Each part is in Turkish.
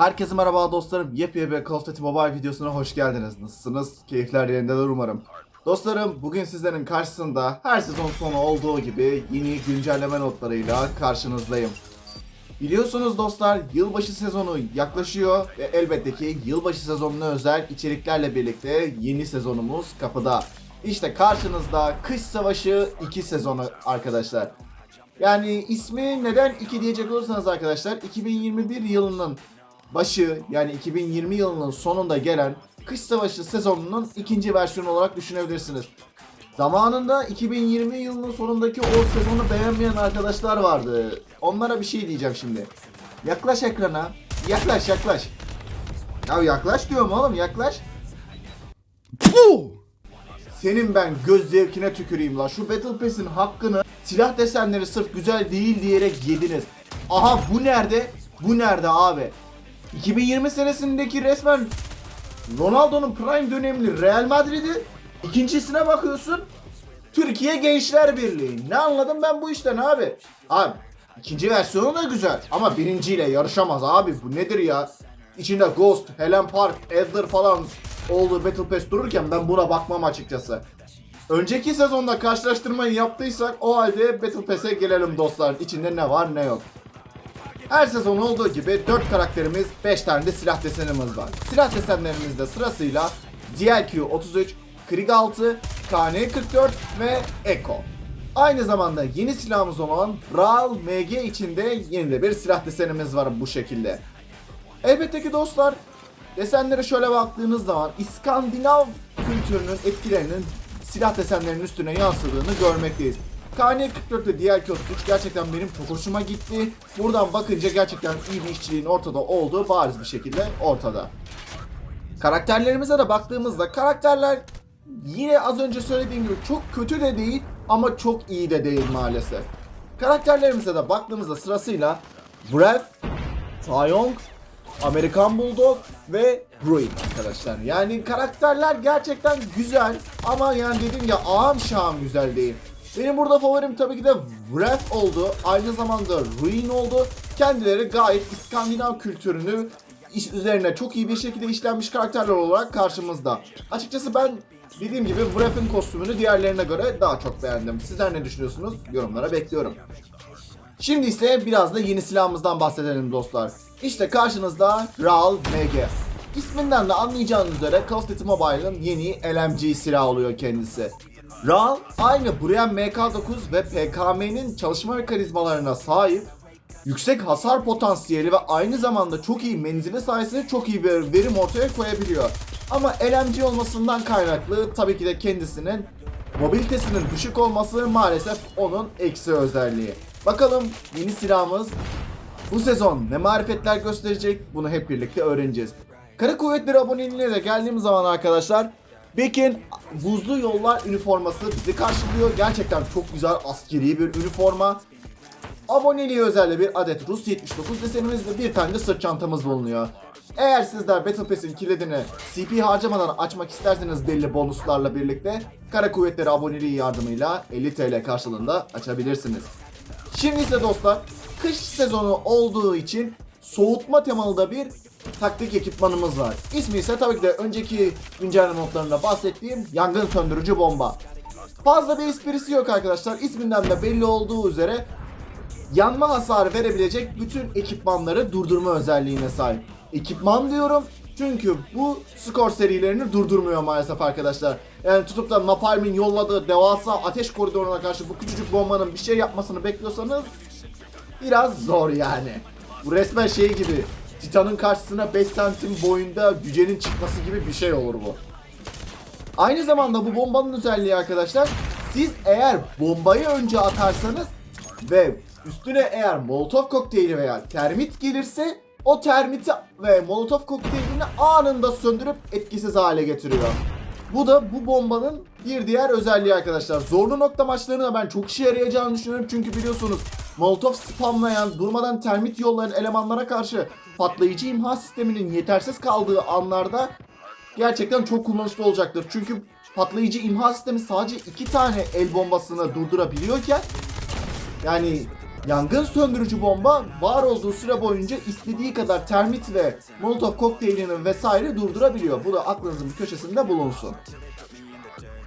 Herkese merhaba dostlarım. Yepyeni bir Call of Duty Mobile videosuna hoş geldiniz. Nasılsınız? Keyifler yerindedir umarım. Dostlarım bugün sizlerin karşısında her sezon sonu olduğu gibi yeni güncelleme notlarıyla karşınızdayım. Biliyorsunuz dostlar yılbaşı sezonu yaklaşıyor ve elbette ki yılbaşı sezonuna özel içeriklerle birlikte yeni sezonumuz kapıda. İşte karşınızda Kış Savaşı 2 sezonu arkadaşlar. Yani ismi neden 2 diyecek olursanız arkadaşlar 2021 yılının başı yani 2020 yılının sonunda gelen Kış Savaşı sezonunun ikinci versiyonu olarak düşünebilirsiniz. Zamanında 2020 yılının sonundaki o sezonu beğenmeyen arkadaşlar vardı. Onlara bir şey diyeceğim şimdi. Yaklaş ekrana. Yaklaş yaklaş. Ya yaklaş diyorum oğlum yaklaş. Puh! Senin ben göz zevkine tüküreyim la. Şu Battle Pass'in hakkını silah desenleri sırf güzel değil diyerek yediniz. Aha bu nerede? Bu nerede abi? 2020 senesindeki resmen Ronaldo'nun prime dönemli Real Madrid'i ikincisine bakıyorsun Türkiye Gençler Birliği. Ne anladım ben bu işten abi? Abi ikinci versiyonu da güzel ama birinciyle yarışamaz abi. Bu nedir ya? İçinde Ghost, Helen Park, Adler falan olduğu Battle Pass dururken ben buna bakmam açıkçası. Önceki sezonda karşılaştırmayı yaptıysak o halde Battle Pass'e gelelim dostlar. İçinde ne var ne yok. Her sezon olduğu gibi 4 karakterimiz 5 tane de silah desenimiz var. Silah desenlerimiz de sırasıyla DLQ 33, Krieg 6, KN 44 ve Echo. Aynı zamanda yeni silahımız olan RAL MG içinde yeni de bir silah desenimiz var bu şekilde. Elbette ki dostlar desenlere şöyle baktığınız zaman İskandinav kültürünün etkilerinin silah desenlerinin üstüne yansıdığını görmekteyiz. KN44 ve DLK 33 gerçekten benim çok hoşuma gitti. Buradan bakınca gerçekten iyi bir işçiliğin ortada olduğu bariz bir şekilde ortada. Karakterlerimize de baktığımızda karakterler yine az önce söylediğim gibi çok kötü de değil ama çok iyi de değil maalesef. Karakterlerimize de baktığımızda sırasıyla Breath, Taeyong, Amerikan Bulldog ve Ruin arkadaşlar. Yani karakterler gerçekten güzel ama yani dedim ya ağam şahım güzel değil. Benim burada favorim tabii ki de Wrath oldu. Aynı zamanda Ruin oldu. Kendileri gayet İskandinav kültürünü iş üzerine çok iyi bir şekilde işlenmiş karakterler olarak karşımızda. Açıkçası ben dediğim gibi Wrath'ın kostümünü diğerlerine göre daha çok beğendim. Sizler ne düşünüyorsunuz? Yorumlara bekliyorum. Şimdi ise biraz da yeni silahımızdan bahsedelim dostlar. İşte karşınızda Raal MG. İsminden de anlayacağınız üzere Call of Duty Mobile'ın yeni LMG silahı oluyor kendisi. Raal aynı Brian MK9 ve PKM'nin çalışma mekanizmalarına sahip yüksek hasar potansiyeli ve aynı zamanda çok iyi menzili sayesinde çok iyi bir verim ortaya koyabiliyor. Ama LMG olmasından kaynaklı tabii ki de kendisinin mobilitesinin düşük olması maalesef onun eksi özelliği. Bakalım yeni silahımız bu sezon ne marifetler gösterecek bunu hep birlikte öğreneceğiz. Kara Kuvvetleri aboneliğine de geldiğimiz zaman arkadaşlar Beck'in Buzlu Yollar üniforması bizi karşılıyor. Gerçekten çok güzel askeri bir üniforma. Aboneliği özel de bir adet Rus 79 desenimiz ve bir tane de sırt çantamız bulunuyor. Eğer sizler Battle Pass'in kilidini CP harcamadan açmak isterseniz belli bonuslarla birlikte Kara Kuvvetleri aboneliği yardımıyla 50 TL karşılığında açabilirsiniz. Şimdi ise dostlar kış sezonu olduğu için soğutma temalı da bir taktik ekipmanımız var. İsmi ise tabii ki de önceki güncelleme notlarında bahsettiğim yangın söndürücü bomba. Fazla bir esprisi yok arkadaşlar. İsminden de belli olduğu üzere yanma hasarı verebilecek bütün ekipmanları durdurma özelliğine sahip. Ekipman diyorum çünkü bu skor serilerini durdurmuyor maalesef arkadaşlar. Yani tutup da Napalm'in yolladığı devasa ateş koridoruna karşı bu küçücük bombanın bir şey yapmasını bekliyorsanız biraz zor yani. Bu resmen şey gibi Titan'ın karşısına 5 santim boyunda cücenin çıkması gibi bir şey olur bu. Aynı zamanda bu bombanın özelliği arkadaşlar siz eğer bombayı önce atarsanız ve üstüne eğer molotov kokteyli veya termit gelirse o termiti ve molotov kokteylini anında söndürüp etkisiz hale getiriyor. Bu da bu bombanın bir diğer özelliği arkadaşlar. Zorlu nokta maçlarına ben çok işe yarayacağını düşünüyorum. Çünkü biliyorsunuz Molotov spamlayan, durmadan termit yollayan elemanlara karşı patlayıcı imha sisteminin yetersiz kaldığı anlarda gerçekten çok kullanışlı olacaktır. Çünkü patlayıcı imha sistemi sadece iki tane el bombasını durdurabiliyorken yani Yangın söndürücü bomba var olduğu süre boyunca istediği kadar termit ve molotov kokteylinin vesaire durdurabiliyor. Bu da aklınızın bir köşesinde bulunsun.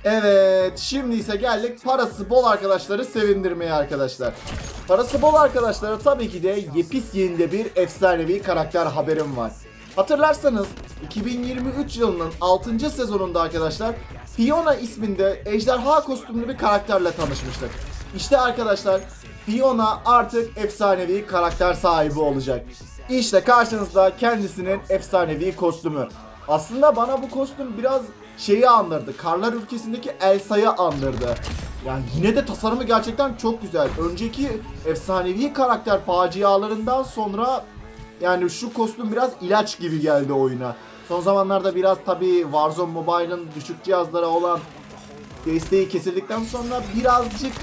Evet, şimdi ise geldik parası bol arkadaşları sevindirmeye arkadaşlar. Parası bol arkadaşlara tabii ki de yepis yenide bir efsanevi karakter haberim var. Hatırlarsanız 2023 yılının 6. sezonunda arkadaşlar Fiona isminde ejderha kostümlü bir karakterle tanışmıştık. İşte arkadaşlar Fiona artık efsanevi karakter sahibi olacak. İşte karşınızda kendisinin efsanevi kostümü. Aslında bana bu kostüm biraz şeyi andırdı. Karlar ülkesindeki Elsa'yı andırdı. Yani yine de tasarımı gerçekten çok güzel. Önceki efsanevi karakter facialarından sonra yani şu kostüm biraz ilaç gibi geldi oyuna. Son zamanlarda biraz tabi Warzone Mobile'ın düşük cihazlara olan desteği kesildikten sonra birazcık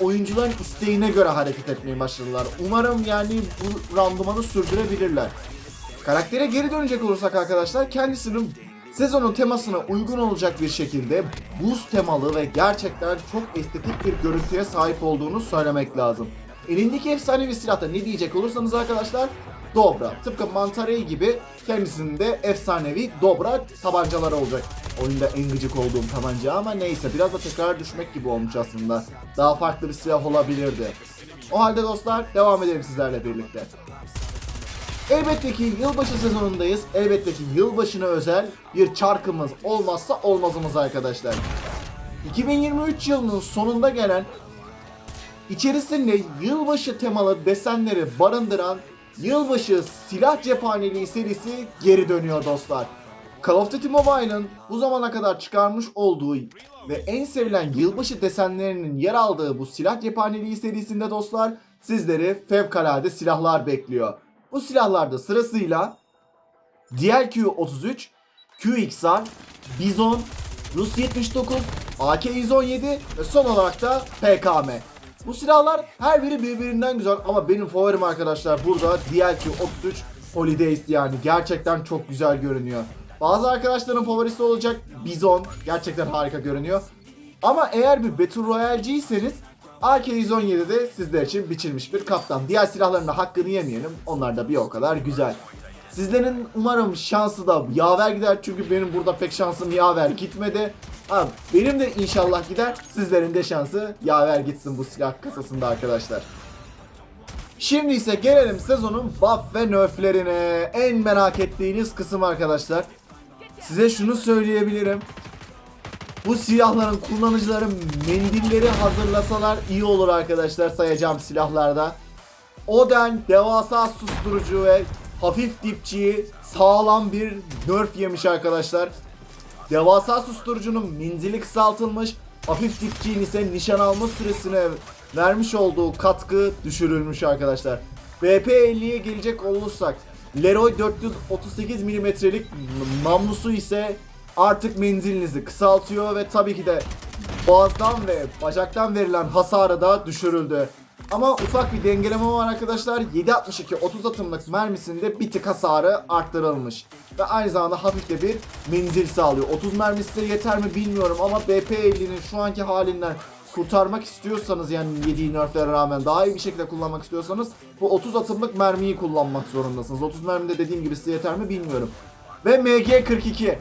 oyuncuların isteğine göre hareket etmeye başladılar. Umarım yani bu randımanı sürdürebilirler. Karaktere geri dönecek olursak arkadaşlar kendisinin sezonun temasına uygun olacak bir şekilde buz temalı ve gerçekten çok estetik bir görüntüye sahip olduğunu söylemek lazım. Elindeki efsanevi silahta ne diyecek olursanız arkadaşlar Dobra. Tıpkı Mantarey gibi kendisinin de efsanevi Dobra tabancaları olacak. Oyunda en gıcık olduğum tabanca ama neyse biraz da tekrar düşmek gibi olmuş aslında. Daha farklı bir silah olabilirdi. O halde dostlar devam edelim sizlerle birlikte. Elbette ki yılbaşı sezonundayız. Elbette ki yılbaşına özel bir çarkımız olmazsa olmazımız arkadaşlar. 2023 yılının sonunda gelen içerisinde yılbaşı temalı desenleri barındıran yılbaşı silah cephaneliği serisi geri dönüyor dostlar. Call of Duty Mobile'ın bu zamana kadar çıkarmış olduğu ve en sevilen yılbaşı desenlerinin yer aldığı bu silah cephaneliği serisinde dostlar sizleri fevkalade silahlar bekliyor. Bu silahlarda sırasıyla DLQ-33, QXR, Bizon, Rus 79, AK-117 ve son olarak da PKM. Bu silahlar her biri birbirinden güzel ama benim favorim arkadaşlar burada DLQ-33 Holidays yani gerçekten çok güzel görünüyor. Bazı arkadaşların favorisi olacak Bizon gerçekten harika görünüyor. Ama eğer bir Battle Royale'ciyseniz AK-117 de sizler için biçilmiş bir kaptan. Diğer silahların da hakkını yemeyelim. Onlar da bir o kadar güzel. Sizlerin umarım şansı da yaver gider çünkü benim burada pek şansım yaver gitmedi. Ha, benim de inşallah gider. Sizlerin de şansı yaver gitsin bu silah kasasında arkadaşlar. Şimdi ise gelelim sezonun buff ve nerflerine. En merak ettiğiniz kısım arkadaşlar. Size şunu söyleyebilirim. Bu silahların kullanıcıları mendilleri hazırlasalar iyi olur arkadaşlar sayacağım silahlarda. Oden devasa susturucu ve hafif dipçiyi sağlam bir nerf yemiş arkadaşlar. Devasa susturucunun menzili kısaltılmış, hafif dipçiğin ise nişan alma süresine vermiş olduğu katkı düşürülmüş arkadaşlar. BP50'ye gelecek olursak Leroy 438 milimetrelik namlusu ise artık menzilinizi kısaltıyor ve tabii ki de boğazdan ve bacaktan verilen hasarı da düşürüldü. Ama ufak bir dengeleme var arkadaşlar. 7.62 30 atımlık mermisinde bir tık hasarı arttırılmış. Ve aynı zamanda hafif de bir menzil sağlıyor. 30 mermisi de yeter mi bilmiyorum ama BP50'nin şu anki halinden kurtarmak istiyorsanız yani yediği nerflere rağmen daha iyi bir şekilde kullanmak istiyorsanız bu 30 atımlık mermiyi kullanmak zorundasınız. 30 mermi de dediğim gibi size yeter mi bilmiyorum. Ve MG42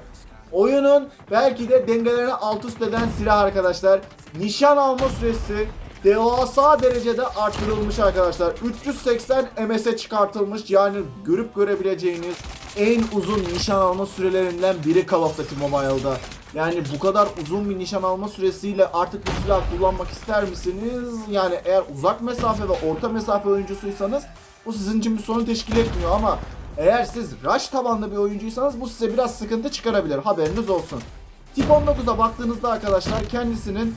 Oyunun belki de dengelerini alt üst eden silah arkadaşlar. Nişan alma süresi devasa derecede arttırılmış arkadaşlar. 380 MS'e çıkartılmış yani görüp görebileceğiniz en uzun nişan alma sürelerinden biri Call of Duty Mobile'da. Yani bu kadar uzun bir nişan alma süresiyle artık bu silah kullanmak ister misiniz? Yani eğer uzak mesafe ve orta mesafe oyuncusuysanız bu sizin için bir sorun teşkil etmiyor ama eğer siz rush tabanlı bir oyuncuysanız bu size biraz sıkıntı çıkarabilir. Haberiniz olsun. Tip 19'a baktığınızda arkadaşlar kendisinin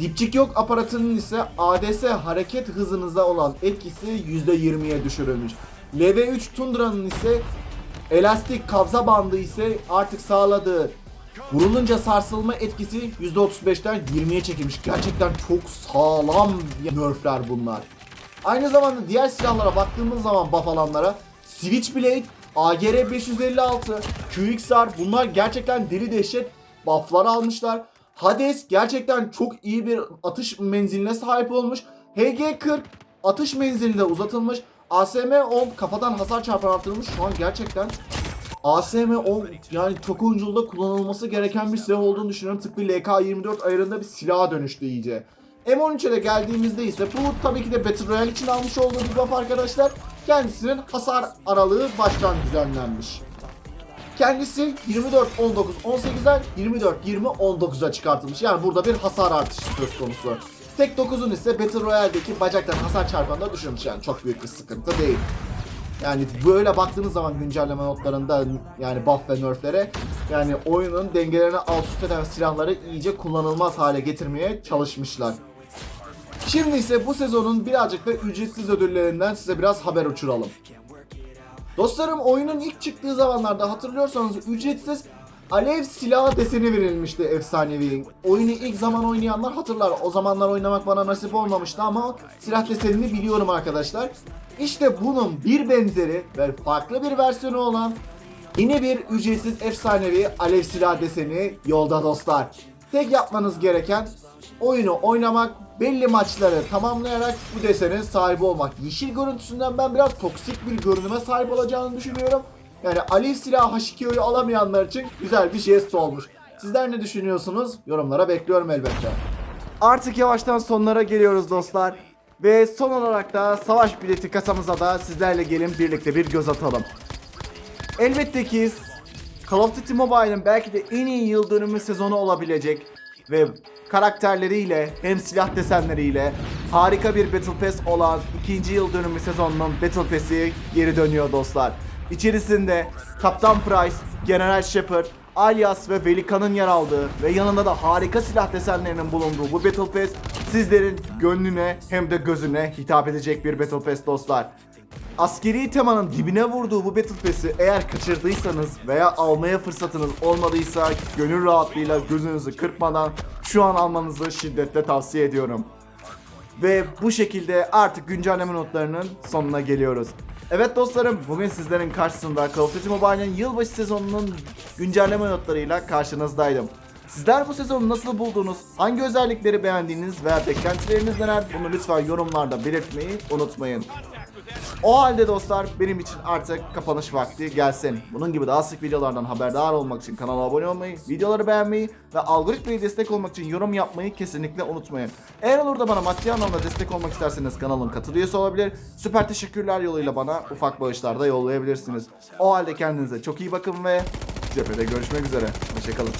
dipçik yok aparatının ise ADS hareket hızınıza olan etkisi %20'ye düşürülmüş. LV3 Tundra'nın ise elastik kabza bandı ise artık sağladığı vurulunca sarsılma etkisi %35'ten 20'ye çekilmiş. Gerçekten çok sağlam nerfler bunlar. Aynı zamanda diğer silahlara baktığımız zaman buff alanlara Switchblade, AGR 556, QXR bunlar gerçekten deli dehşet bufflar almışlar. Hades gerçekten çok iyi bir atış menziline sahip olmuş. HG40 Atış menzili de uzatılmış. ASM-10 kafadan hasar çarpan artırılmış. Şu an gerçekten ASM-10 yani çok oyunculda kullanılması gereken bir silah olduğunu düşünüyorum. Tıpkı LK-24 ayarında bir silaha dönüştü iyice. M13'e de geldiğimizde ise bu tabii ki de Battle Royale için almış olduğu bir buff arkadaşlar. Kendisinin hasar aralığı baştan düzenlenmiş. Kendisi 24 19 18'den 24 20 19'a çıkartılmış. Yani burada bir hasar artışı söz konusu. Tek 9'un ise Battle Royale'deki bacaktan hasar çarpanında düşürmüş yani çok büyük bir sıkıntı değil. Yani böyle baktığınız zaman güncelleme notlarında yani buff ve nerflere yani oyunun dengelerini alt üst eden silahları iyice kullanılmaz hale getirmeye çalışmışlar. Şimdi ise bu sezonun birazcık da ücretsiz ödüllerinden size biraz haber uçuralım. Dostlarım oyunun ilk çıktığı zamanlarda hatırlıyorsanız ücretsiz alev silah deseni verilmişti efsanevi. Oyunu ilk zaman oynayanlar hatırlar. O zamanlar oynamak bana nasip olmamıştı ama silah desenini biliyorum arkadaşlar. İşte bunun bir benzeri ve farklı bir versiyonu olan yeni bir ücretsiz efsanevi alev silah deseni yolda dostlar. Tek yapmanız gereken oyunu oynamak, belli maçları tamamlayarak bu desenin sahibi olmak. Yeşil görüntüsünden ben biraz toksik bir görünüme sahip olacağını düşünüyorum. Yani alev silahı H2O'yu alamayanlar için güzel bir jest olmuş. Sizler ne düşünüyorsunuz? Yorumlara bekliyorum elbette. Artık yavaştan sonlara geliyoruz dostlar. Ve son olarak da savaş bileti kasamıza da sizlerle gelin birlikte bir göz atalım. Elbette ki Call of Duty Mobile'ın belki de en iyi yıl dönümü sezonu olabilecek ve karakterleriyle hem silah desenleriyle harika bir Battle Pass olan ikinci yıl dönümü sezonunun Battle Pass'i geri dönüyor dostlar. İçerisinde Kaptan Price, General Shepard, Alias ve Velikan'ın yer aldığı ve yanında da harika silah desenlerinin bulunduğu bu Battle Pass sizlerin gönlüne hem de gözüne hitap edecek bir Battle Pass dostlar. Askeri temanın dibine vurduğu bu Battle Pass'i eğer kaçırdıysanız veya almaya fırsatınız olmadıysa gönül rahatlığıyla gözünüzü kırpmadan şu an almanızı şiddetle tavsiye ediyorum. Ve bu şekilde artık güncelleme notlarının sonuna geliyoruz. Evet dostlarım bugün sizlerin karşısında Call of Duty Mobile'ın yılbaşı sezonunun güncelleme notlarıyla karşınızdaydım. Sizler bu sezonu nasıl buldunuz? Hangi özellikleri beğendiğiniz veya beklentileriniz neler? Bunu lütfen yorumlarda belirtmeyi unutmayın. O halde dostlar benim için artık kapanış vakti gelsin. Bunun gibi daha sık videolardan haberdar olmak için kanala abone olmayı, videoları beğenmeyi ve algoritmaya destek olmak için yorum yapmayı kesinlikle unutmayın. Eğer olur da bana maddi anlamda destek olmak isterseniz kanalın katıl üyesi olabilir. Süper teşekkürler yoluyla bana ufak bağışlar da yollayabilirsiniz. O halde kendinize çok iyi bakın ve cephede görüşmek üzere. Hoşçakalın.